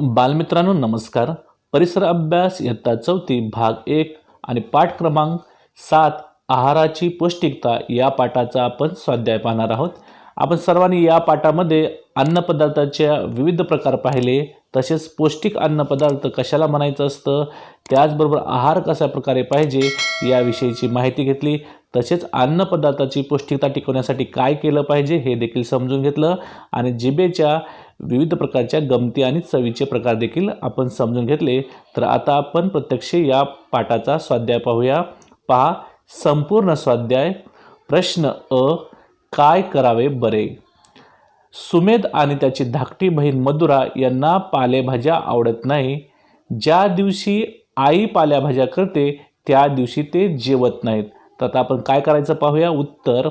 बालमित्रांनो नमस्कार. परिसर अभ्यास इयत्ता चौथी भाग एक आणि पाठ क्रमांक सात आहाराची पौष्टिकता या पाठाचा आपण स्वाध्याय पाहणार आहोत. आपण सर्वांनी या पाठामध्ये अन्नपदार्थाच्या विविध प्रकार पाहिले तसेच पौष्टिक अन्नपदार्थ कशाला म्हणायचं असतं त्याचबरोबर आहार कशा प्रकारे पाहिजे याविषयीची माहिती घेतली. तसेच अन्नपदार्थाची पौष्टिकता टिकवण्यासाठी काय केलं पाहिजे हे देखील समजून घेतलं. आणि जिबेच्या विविध प्रकारच्या गमती आणि चवीचे प्रकार देखील आपण समजून घेतले. तर आता आपण प्रत्यक्ष या पाठाचा स्वाध्याय पाहूया. पहा संपूर्ण स्वाध्याय. प्रश्न अ काय करावे बरे? सुमेध आणि त्याची धाकटी बहीण मधुरा यांना पालेभाज्या आवडत नाही. ज्या दिवशी आई पालेभाज्या करते त्या दिवशी ते जेवत नाहीत. तर आता आपण काय करायचं पाहूया? उत्तर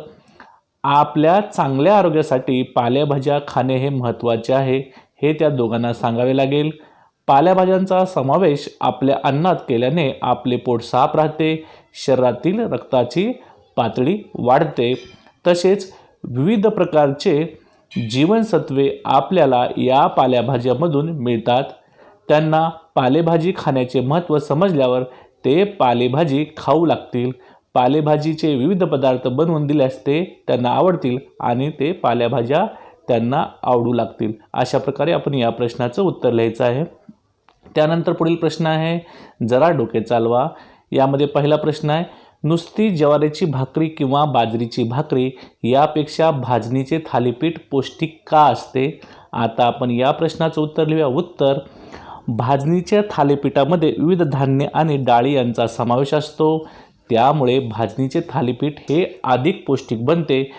आपल्या चांगल्या आरोग्यासाठी पालेभाज्या खाणे हे महत्त्वाचे आहे. हे त्या दोघांना सांगावे लागेल. पालेभाज्यांचा समावेश आपल्या अन्नात केल्याने आपले पोट साफ राहते शरीरातील रक्ताची पातळी वाढते. तसेच विविध प्रकारचे जीवनसत्वे आपल्याला या पालेभाज्यामधून मिळतात. त्यांना पालेभाजी खाण्याचे महत्त्व समजल्यावर ते पालेभाजी खाऊ लागतील. पालेभाजीचे विविध पदार्थ बनवून दिल्यास ते त्यांना आवडतील आणि ते पालेभाज्या त्यांना आवडू लागतील. अशा प्रकारे आपण या प्रश्नाचं उत्तर लिहायचं आहे. त्यानंतर पुढील प्रश्न आहे जरा डोके चालवा. यामध्ये पहिला प्रश्न आहे नुसती ज्वारीची भाकरी किंवा बाजरीची भाकरी यापेक्षा भाजणीचे थालीपीठ पौष्टिक का असते? आता आपण या प्रश्नाचं उत्तर लिहूया. उत्तर भाजणीच्या थालीपीठामध्ये विविध धान्य आणि डाळी यांचा समावेश असतो. त्यामुळे भाजणीचे थालीपीठ हे अधिक पौष्टिक बनते.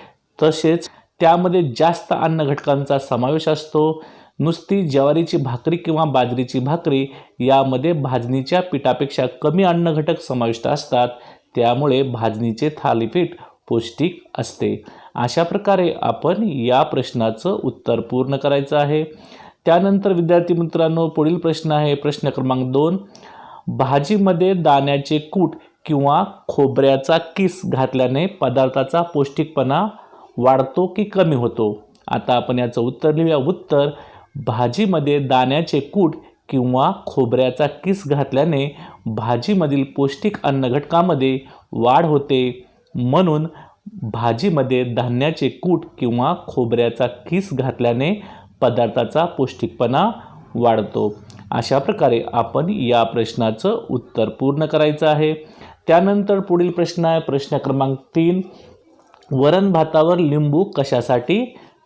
तसेच त्यामध्ये जास्त अन्न घटकांचा समावेश असतो. नुसती ज्वारीची भाकरी किंवा बाजरीची भाकरी यामध्ये भाजणीच्या पिठापेक्षा कमी अन्न घटक समाविष्ट असतात. त्यामुळे भाजणीचे थालीपीठ पौष्टिक असते. अशा प्रकारे आपण या प्रश्नाचं उत्तर पूर्ण करायचं आहे. त्यानंतर विद्यार्थी मित्रांनो पुढील प्रश्न आहे. प्रश्न क्रमांक दोन. भाजीमध्ये दाण्याचे कूट किंवा खोबऱ्याचा किस घातल्याने पदार्थाचा पौष्टिकपणा वाढतो की कमी होतो? आता आपण याचं उत्तर लिहूया. उत्तर भाजीमध्ये दाण्याचे कूट किंवा खोबऱ्याचा किस घातल्याने भाजीमधील पौष्टिक अन्न घटकामध्ये वाढ होते. म्हणून भाजीमध्ये धान्याचे कूट किंवा खोबऱ्याचा किस घातल्याने पदार्थाचा पौष्टिकपणा वाढतो. अशा प्रकारे आपण या प्रश्नाचं उत्तर पूर्ण करायचं आहे. त्यानंतर पुढील प्रश्न आहे प्रश्न क्रमांक तीन. वरण भातावर लिंबू कशासाठी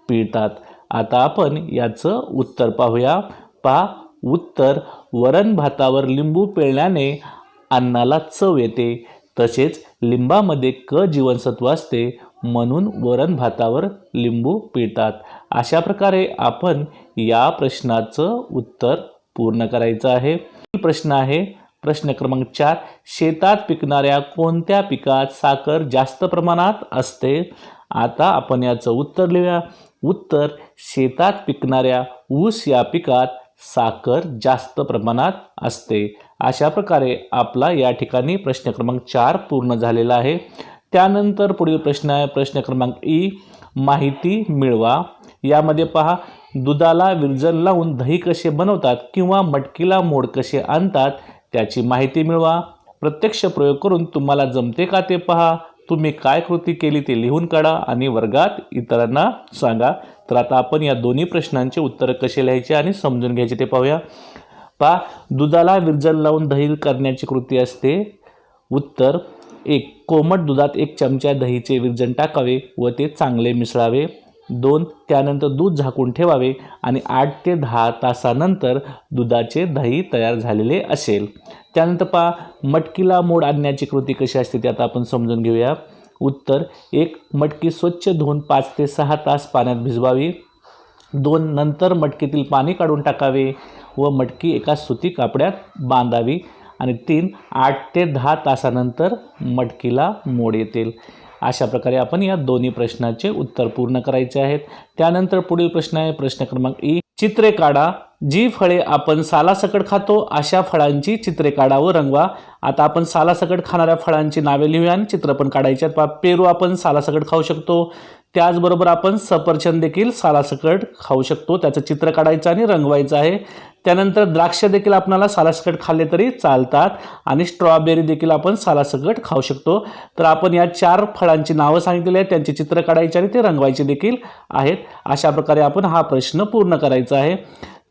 पिळतात? आता आपण याचं उत्तर पाहूया. पहा उत्तर. वरण भातावर लिंबू पिळल्याने अन्नाला चव येते. तसेच लिंबामध्ये क जीवनसत्व असते म्हणून वरण भातावर लिंबू पिळतात. अशा प्रकारे आपण या प्रश्नाचं उत्तर पूर्ण करायचं आहे. प्रश्न आहे प्रश्न क्रमांक चार शेतात पिकणाऱ्या कोणत्या पिकात साखर जास्त प्रमाणात असते? आता आपण याचं उत्तर लिहूया. उत्तर शेतात पिकणाऱ्या ऊस या पिकात साखर जास्त प्रमाणात असते. अशा प्रकारे आपला या ठिकाणी प्रश्न क्रमांक चार पूर्ण झालेला आहे. त्यानंतर पुढील प्रश्न आहे. प्रश्न क्रमांक ई माहिती मिळवा. यामध्ये पहा दुधाला विरजन लावून दही कसे बनवतात किंवा मटकीला मोड कसे आणतात त्याची माहिती मिळवा. प्रत्यक्ष प्रयोग करून तुम्हाला जमते का ते पहा. तुम्ही काय कृती केली ते लिहून काढा आणि वर्गात इतरांना सांगा. तर आता आपण या दोन्ही प्रश्नांचे उत्तरं कसे लिहायचे आणि समजून घ्यायचे ते पाहूया. पहा दुधाला विरजण लावून दही करण्याची कृती असते. उत्तर एक कोमट दुधात एक चमचा दहीचे विरजन टाकावे व ते चांगले मिसळावे. दोन त्यानंतर दूध झाकून ठेवावे आणि आठ ते दहा तासानंतर दुधाचे दही तयार झालेले असेल. त्यानंतर पहा मटकीला मोड आणण्याची कृती कशी असते ते आता आपण समजून घेऊया. उत्तर एक मटकी स्वच्छ धुवून पाच ते सहा तास पाण्यात भिजवावी. दोन नंतर मटकीतील पाणी काढून टाकावे व मटकी एका सुती कापड्यात बांधावी. आणि तीन आठ ते दहा तासानंतर मटकीला मोड येतील. अशा प्रकारे आपण या दोन्ही प्रश्नाचे उत्तर पूर्ण करायचे आहेत. त्यानंतर पुढील प्रश्न आहे प्रश्न क्रमांक ई. चित्रे काढा जी फळे आपण सालासकट खातो अशा फळांची चित्रे काढा व रंगवा. आता आपण सालासकट खाणाऱ्या फळांची नावे लिहूया आणि चित्र पण काढायचे आहेत. पेरू आपण सालासकट खाऊ शकतो त्याचबरोबर आपण सफरचंद देखील सालासकट खाऊ शकतो. त्याचं चित्र काढायचं आणि रंगवायचं आहे. त्यानंतर द्राक्ष देखील आपणाला सालासकट खाल्ले तरी चालतात आणि स्ट्रॉबेरी देखील आपण सालासकट खाऊ शकतो. तर आपण या चार फळांची नावं सांगितलेली आहेत. त्यांचे चित्र काढायचे आणि ते रंगवायचे देखील आहेत. अशा प्रकारे आपण हा प्रश्न पूर्ण करायचा आहे.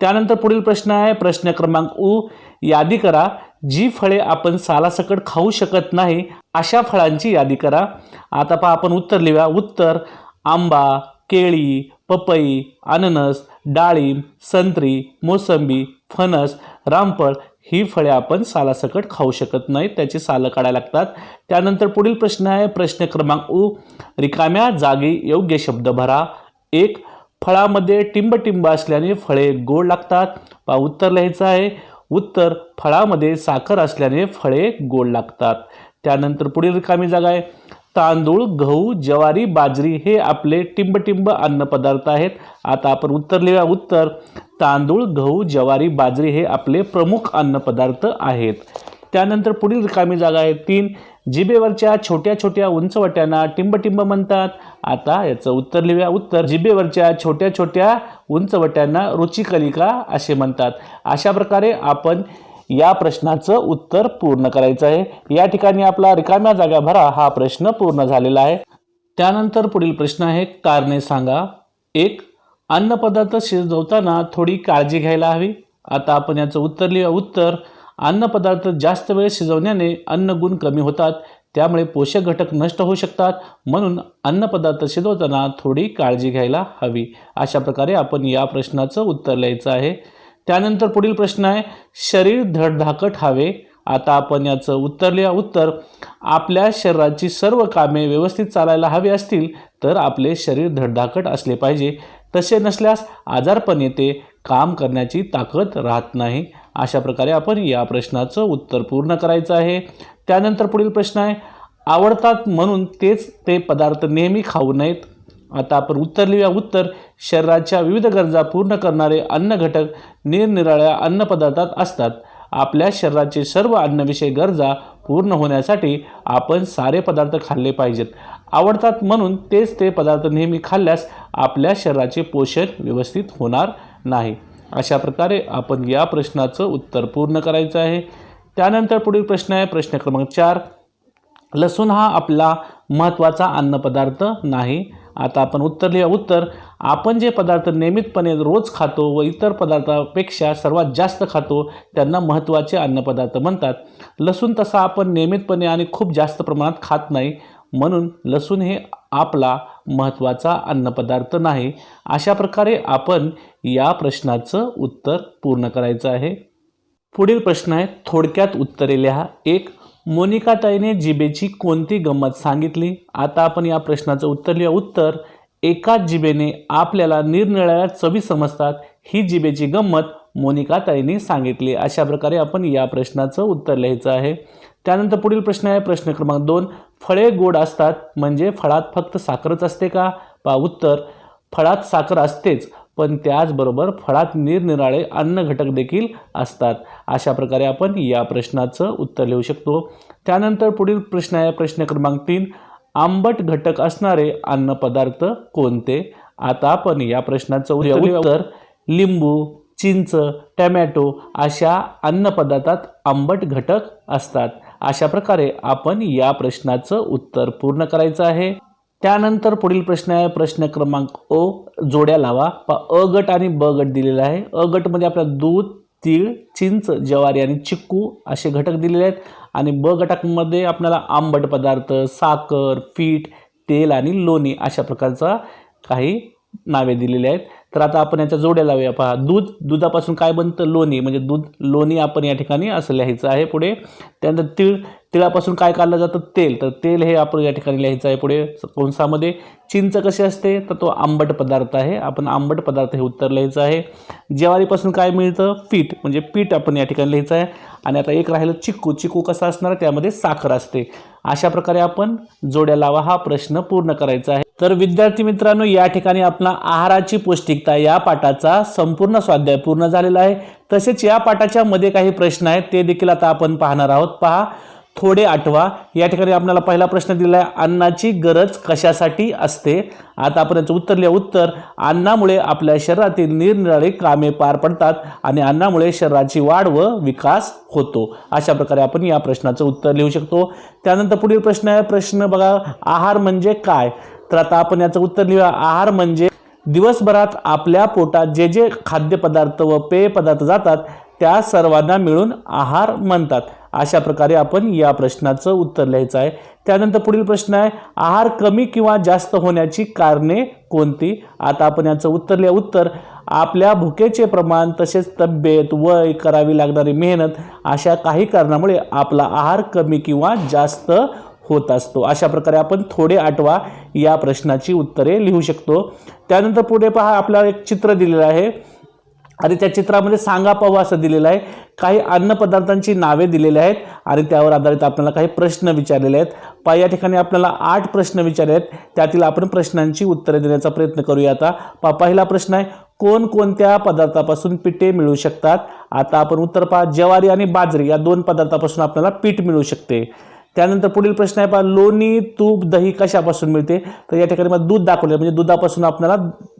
त्यानंतर पुढील प्रश्न आहे. प्रश्न क्रमांक उ यादी करा. जी फळे आपण सालासकट खाऊ शकत नाही अशा फळांची यादी करा. आता पहा आपण उत्तर लिहूया. उत्तर आंबा केळी पपई अननस डाळिंब संत्री मोसंबी फणस रामफळ ही फळे आपण सालासकट खाऊ शकत नाही त्याची सालं काढायला लागतात. त्यानंतर पुढील प्रश्न आहे प्रश्न क्रमांक उ. रिकाम्या जागी योग्य शब्द भरा. एक फळामध्ये टिंबटिंब असल्याने फळे गोड लागतात. वा उत्तर लिहायचं आहे. उत्तर फळामध्ये साखर असल्याने फळे गोड लागतात. त्यानंतर पुढील रिकामी जागा आहे. तांदूळ गहू ज्वारी बाजरी हे आपले टिंबटिंब अन्नपदार्थ आहेत. आता आपण उत्तर लिहूया. उत्तर तांदूळ गहू ज्वारी बाजरी हे आपले प्रमुख अन्नपदार्थ आहेत. त्यानंतर पुढील रिकामी जागा आहे. तीन जिभेवरच्या छोट्या छोट्या उंचवट्यांना टिंबटिंब म्हणतात. आता याचं उत्तर लिहूया. उत्तर जिभेवरच्या छोट्या छोट्या उंचवट्यांना रुचिकलिका असे म्हणतात. अशा प्रकारे आपण या प्रश्नाचं उत्तर पूर्ण करायचं आहे. या ठिकाणी आपला रिकाम्या जागा भरा हा प्रश्न पूर्ण झालेला आहे. त्यानंतर पुढील प्रश्न आहे कारणे सांगा. एक अन्नपदार्थ शिजवताना थोडी काळजी घ्यायला हवी. आता आपण याचं उत्तर लिहूया. उत्तर अन्नपदार्थ जास्त वेळ शिजवण्याने अन्नगुण कमी होतात. त्यामुळे पोषक घटक नष्ट होऊ शकतात. म्हणून अन्नपदार्थ शिजवताना थोडी काळजी घ्यायला हवी. अशा प्रकारे आपण या प्रश्नाचं उत्तर लिहायचं आहे. त्यानंतर पुढील प्रश्न आहे शरीर धडधाकट हवे. आता आपण याचं उत्तर लिहा. उत्तर आपल्या शरीराची सर्व कामे व्यवस्थित चालायला हवी असतील तर आपले शरीर धडधाकट असले पाहिजे. तसे नसल्यास आजारपण येते. काम करण्याची ताकद राहत नाही. अशा प्रकारे आपण या प्रश्नाचं उत्तर पूर्ण करायचं आहे. त्यानंतर पुढील प्रश्न आहे आवडतात म्हणून तेच ते पदार्थ नेहमी खाऊ नयेत. आता आपण उत्तर लिहूया उत्तर शरीराच्या विविध गरजा पूर्ण करणारे अन्न घटक निरनिराळ्या अन्नपदार्थात असतात. आपल्या शरीराचे सर्व अन्नविषयी गरजा पूर्ण होण्यासाठी आपण सारे पदार्थ खाल्ले पाहिजेत. आवडतात म्हणून तेच ते पदार्थ नेहमी खाल्ल्यास आपल्या शरीराचे पोषण व्यवस्थित होणार नाही. अशा प्रकारे आपण या प्रश्नाचं उत्तर पूर्ण करायचं आहे. त्यानंतर पुढील प्रश्न आहे. प्रश्न क्रमांक चार. लसूण हा आपला महत्त्वाचा अन्नपदार्थ नाही. आता आपण उत्तर लिहा. उत्तर आपण जे पदार्थ नियमितपणे रोज खातो व इतर पदार्थापेक्षा सर्वात जास्त खातो त्यांना महत्त्वाचे अन्नपदार्थ म्हणतात. लसूण तसा आपण नियमितपणे आणि खूप जास्त प्रमाणात खात नाही म्हणून लसूण हे आपला महत्त्वाचा अन्नपदार्थ नाही. अशा प्रकारे आपण या प्रश्नाचं उत्तर पूर्ण करायचं आहे. पुढील प्रश्न आहे थोडक्यात उत्तरे लिहा. एक मोनिकाताईने जिबेची कोणती गंमत सांगितली? आता आपण या प्रश्नाचं उत्तर लिहा उत्तर एकाच जिबेने आपल्याला निरनिराळ्या चवी समजतात ही जिबेची गंमत मोनिकाताईने सांगितली. अशा प्रकारे आपण या प्रश्नाचं उत्तर लिहायचं आहे. त्यानंतर पुढील प्रश्न आहे प्रश्न क्रमांक दोन. फळे गोड असतात म्हणजे फळात फक्त साखरच असते का? पा उत्तर फळात साखर असतेच पण त्याचबरोबर फळात निरनिराळे अन्न घटक देखील असतात. अशा प्रकारे आपण या प्रश्नाचं उत्तर लिहू शकतो. त्यानंतर पुढील प्रश्न आहे प्रश्न क्रमांक तीन. आंबट घटक असणारे अन्नपदार्थ कोणते? आता आपण या प्रश्नाचं उत्तर उत्तर लिंबू चिंच टमॅटो अशा अन्नपदार्थात आंबट घटक असतात. अशा प्रकारे आपण या प्रश्नाचं उत्तर पूर्ण करायचं आहे. त्यानंतर पुढील प्रश्न आहे प्रश्न क्रमांक ओ. जोड्या लावा. प अ गट आणि ब गट दिलेला आहे. अ गटमध्ये आपल्याला दूध तीळ चिंच ज्वारी आणि चिक्कू असे घटक दिलेले आहेत. आणि ब गटामध्ये आपल्याला आंबट पदार्थ साखर पीठ तेल आणि लोणी अशा प्रकारचा काही नावे दिलेली आहेत. तर आता आपण याच्या जोड्या लावूया. पहा दूध दुधापासून काय बनतं लोणी? म्हणजे दूध लोणी आपण या ठिकाणी असं लिहायचं आहे पुढे. त्यानंतर तिळ तिळापासून काय काढलं जातं? तेल. तर तेल हे आपण या ठिकाणी लिहायचं आहे पुढे कोणसामध्ये. चिंच कशी असते? तर तो आंबट पदार्थ आहे. आपण आंबट पदार्थ हे उत्तर लिहायचं आहे. ज्वारीपासून काय मिळतं? पीठ. म्हणजे पीठ आपण या ठिकाणी लिहायचं आहे. आणि आता एक राहिलं चिक्कू. चिक्कू कसा असणार? त्यामध्ये साखर असते. अशा प्रकारे आपण जोड्या लावा हा प्रश्न पूर्ण करायचा आहे. तर विद्यार्थी मित्रांनो या ठिकाणी आपला आहाराची पौष्टिकता या पाठाचा संपूर्ण स्वाध्याय पूर्ण झालेला आहे. तसेच या पाठाच्या मध्ये काही प्रश्न आहेत ते देखील आता आपण पाहणार आहोत. पहा थोडे आठवा. या ठिकाणी आपल्याला पहिला प्रश्न दिला आहे अन्नाची गरज कशासाठी असते? आता आपण याचं उत्तर लिहा उत्तर अन्नामुळे आपल्या शरीरातील निरनिराळी कामे पार पडतात आणि अन्नामुळे शरीराची वाढ व विकास होतो. अशा प्रकारे आपण या प्रश्नाचं उत्तर लिहू शकतो. त्यानंतर पुढील प्रश्न आहे प्रश्न बघा आहार म्हणजे काय? तर आता आपण याचं उत्तर लिहूया. आहार म्हणजे दिवसभरात आपल्या पोटात जे जे खाद्यपदार्थ व पेय पदार्थ जातात त्या सर्वांना मिळून आहार म्हणतात. अशा प्रकारे आपण या प्रश्नाचं उत्तर लिहायचं आहे. त्यानंतर पुढील प्रश्न आहे आहार कमी किंवा जास्त होण्याची कारणे कोणती? आता आपण याचं उत्तर लिहा उत्तर आपल्या भुकेचे प्रमाण तसेच तब्येत वय करावी लागणारी मेहनत अशा काही कारणामुळे आपला आहार कमी किंवा जास्त होत असतो. अशा प्रकारे आपण थोडे आठवा या प्रश्नाची उत्तरे लिहू शकतो. त्यानंतर पुढे पहा आपल्याला एक चित्र दिलेलं आहे. आणि त्या चित्रामध्ये सांगा पाहू असं दिलेलं आहे. काही अन्नपदार्थांची नावे दिलेली आहेत आणि त्यावर आधारित आपल्याला काही प्रश्न विचारलेले आहेत. पहा या ठिकाणी आपल्याला आठ प्रश्न विचारले आहेत. त्यातील आपण प्रश्नांची उत्तरे देण्याचा प्रयत्न करूया आता. पहा पहिला प्रश्न आहे कोणकोणत्या पदार्थापासून पिठे मिळू शकतात? आता आपण उत्तर पहा ज्वारी आणि बाजरी या दोन पदार्थापासून आपल्याला पीठ मिळू शकते. त्यानंतर पुढील प्रश्न आहे पहा लोणी तूप दही कशापासून मिळते? तर या ठिकाणी मग दूध दाखवलं म्हणजे दुधापासून आपल्याला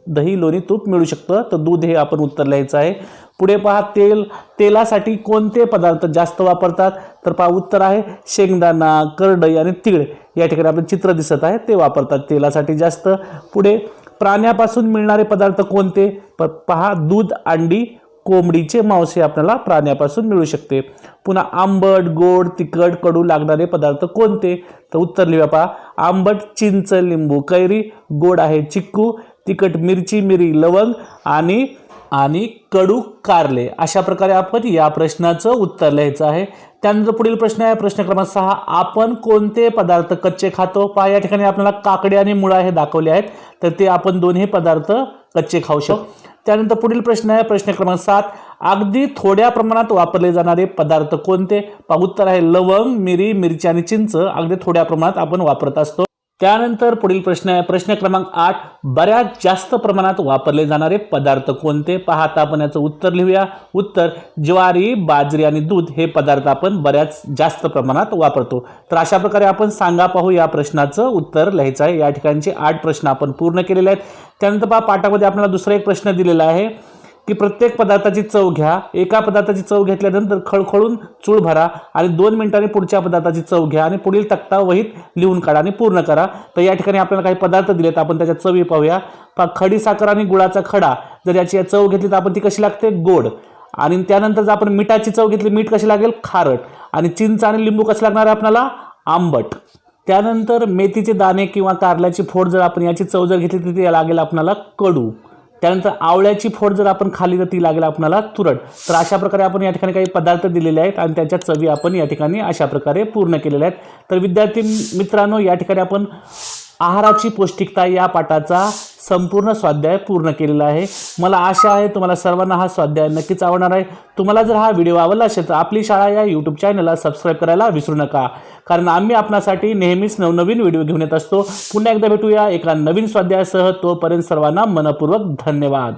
दही लोणी तूप मिळू शकतं. तर दूध हे आपण उत्तर लिहायचं आहे. पुढे पहा तेल तेलासाठी कोणते पदार्थ जास्त वापरतात? तर पहा उत्तर आहे शेंगदाणा करडई आणि तीळ. या ठिकाणी आपण चित्र दिसत आहे ते वापरतात तेलासाठी जास्त. पुढे प्राण्यापासून मिळणारे पदार्थ कोणते? प पहा दूध अंडी कोंबडीचे मांस हे आपल्याला प्राण्यापासून मिळू शकते. पुन्हा आंबट गोड तिखट कडू लागणारे पदार्थ कोणते? तर उत्तर लिहा पहा. आंबट चिंच लिंबू कैरी गोड आहे चिक्कू तिखट मिरची मिरी लवंग आणि आणि कडू कारले. अशा प्रकारे आपण या प्रश्नाचं उत्तर लिहायचं आहे. त्यानंतर पुढील प्रश्न आहे. प्रश्न क्रमांक सहा आपण कोणते पदार्थ कच्चे खातो? पहा या ठिकाणी आपल्याला काकडी आणि मुळा हे दाखवले आहेत. तर ते आपण दोन्ही पदार्थ कच्चे खाऊ शकतो. त्यानंतर पुढील प्रश्न आहे. प्रश्न क्रमांक सात अगदी थोड्या प्रमाणात वापरले जाणारे पदार्थ कोणते? पहा उत्तर आहे लवंग मिरी मिरची आणि चिंच. अगदी थोड्या प्रमाणात आपण वापरत असतो. त्यानंतर पुढील प्रश्न आहे. प्रश्न क्रमांक आठ बऱ्याच जास्त प्रमाणात वापरले जाणारे पदार्थ कोणते? पाहता आपण याचं उत्तर लिहूया. उत्तर ज्वारी बाजरी आणि दूध हे पदार्थ आपण बऱ्याच जास्त प्रमाणात वापरतो. तर अशा प्रकारे आपण सांगा पाहू या प्रश्नाचं उत्तर लिहायचं आहे. या ठिकाणचे आठ प्रश्न आपण पूर्ण केलेले आहेत. त्यानंतर पहा पाठामध्ये आपल्याला दुसरा एक प्रश्न दिलेला आहे. की प्रत्येक पदार्थाची चव घ्या. एका पदार्थाची चव घेतल्यानंतर खळखळून चूळ भरा आणि दोन मिनिटांनी पुढच्या पदार्थाची चव घ्या आणि पुढील तक्ता वहीत लिहून काढा आणि पूर्ण करा. तर या ठिकाणी आपल्याला काही पदार्थ दिलेत. आपण त्याच्या चवी पाहूया. पहा खडी साखर आणि गुळाचा खडा. जर याची चव घेतली तर आपण ती कशी लागते? गोड. आणि त्यानंतर जर आपण मिठाची चव घेतली मीठ कशी लागेल? खारट. आणि चिंच आणि लिंबू कसं लागणार आहे आपल्याला? आंबट. त्यानंतर मेथीचे दाणे किंवा कारल्याची फोड जर आपण याची चव जर घेतली तर ती लागेल आपल्याला कडू. त्यानंतर आवळ्याची फोड जर आपण खाली तर ती लागेल आपल्याला तुरट तर अशा प्रकारे आपण या ठिकाणी काही पदार्थ दिलेले आहेत आणि त्याच्या चवी आपण या ठिकाणी अशा प्रकारे पूर्ण केलेल्या आहेत. तर विद्यार्थी मित्रांनो या ठिकाणी आपण आहाराची पौष्टिकता या पाठाचा संपूर्ण स्वाध्याय पूर्ण केलेला आहे. मला आशा आहे तुम्हाला सर्वांना हा स्वाध्याय नक्कीच आवडणार आहे. तुम्हाला जर हा व्हिडिओ आवडला असेल तर आपली शाळा या यूट्यूब चॅनलला सबस्क्राईब करायला विसरू नका. कारण आम्ही आपणासाठी नेहमीच नवनवीन व्हिडिओ घेऊन येत असतो. पुन्हा एकदा भेटूया एका नवीन स्वाध्यायासह. तोपर्यंत सर्वांना मनपूर्वक धन्यवाद.